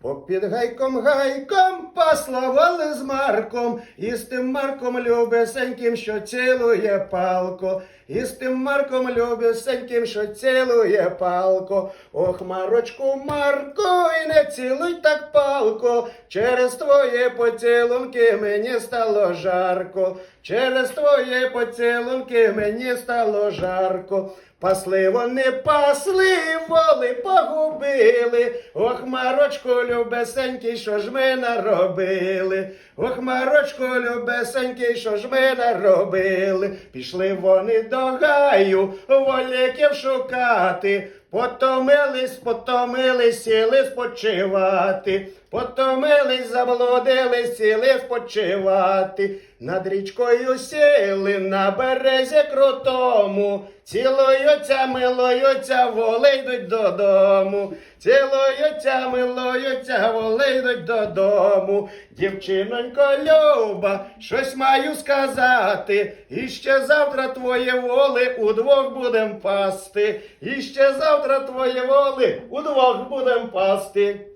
Попід гайком гайком паславали з Марком, і з тим Марком любесеньким, що цілує палко, і з тим Марком любесеньким, що цілує палко. Ох, Марочку, Марко, і не цілуй так палко, через твої поцілунки мені стало жарко, через твої поцілунки мені стало жарко. Пасли вони пасли, воли погубили. Ох, Марочку, любесенький, що ж ми наробили? Ох, Марочку, любесенький, що ж ми наробили? Пішли вони до гаю, воліків шукати. Потомились, потомились, сіли спочивати. Потомились, заблудились, сіли спочивати. Над річкою сіли на березі крутому. Цілуються, милуються, воли йдуть додому. Цілуються, милуються, воли йдуть додому. Дівчинонько Люба, щось маю сказати. І ще завтра твої воли удвох будем пасти. І ще завтра твої воли удвох будем пасти.